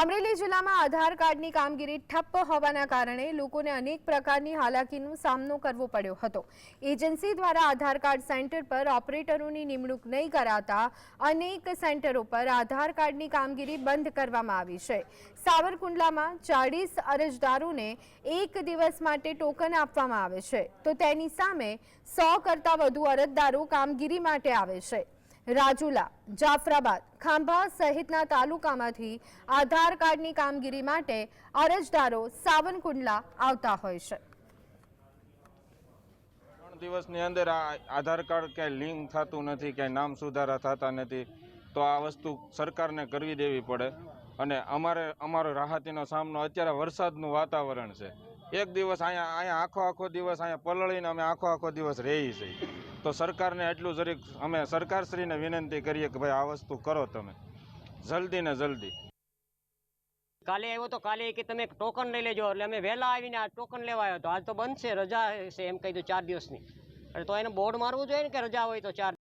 અમરેલી જિલ્લામાં આધાર કાર્ડની કામગીરી ઠપ્પ હોવાના કારણે લોકોને અનેક પ્રકારની હાલાકીનો સામનો કરવો પડ્યો હતો. એજન્સી દ્વારા આધાર કાર્ડ સેન્ટર પર ઓપરેટરોની નિમણૂક નહીં કરાતા અનેક સેન્ટરો પર આધાર કાર્ડની કામગીરી બંધ કરવામાં આવી છે. સાવરકુંડલામાં ચાળીસ અરજદારોને એક દિવસ માટે ટોકન આપવામાં આવે છે. તો તેની સામે સો કરતાં વધુ અરજદારો કામગીરી માટે આવે છે. રાજુલા, જાફરાબાદ, ખાંભા સહિતના તાલુકામાંથી આધાર કાર્ડની કામગીરી માટે અરજદારો સાવનકુંડલા આવતા હોય છે. ત્રણ દિવસની અંદર આધાર કાર્ડ ક્યાંય લિંક થતું નથી, ક્યાંય નામ સુધારા થતા નથી, તો આ વસ્તુ સરકારને કરવી દેવી પડે. અને અમારે, અમારો રાહતીનો સામનો અત્યારે વરસાદનું વાતાવરણ છે. એક દિવસ અહીંયા અહીંયા આખો આખો દિવસ અહીંયા પલળીને અમે આખો આખો દિવસ રહી છીએ. તો સરકારને એટલું જરીક અમે સરકારશ્રીને વિનંતી કરીએ કે ભાઈ આ વસ્તુ કરો તમે. જલ્દી ને જલ્દી. કાલે આવ્યો તો કાલે કે તમે ટોકન લઈ લેજો, એટલે અમે વહેલા આવીને આ ટોકન લેવા આવ્યો તો આજ તો બંધ રજા છે એમ કહી દો ચાર દિવસની. તો એને બોર્ડ મારવું જોઈએ ને કે રજા હોય તો ચાર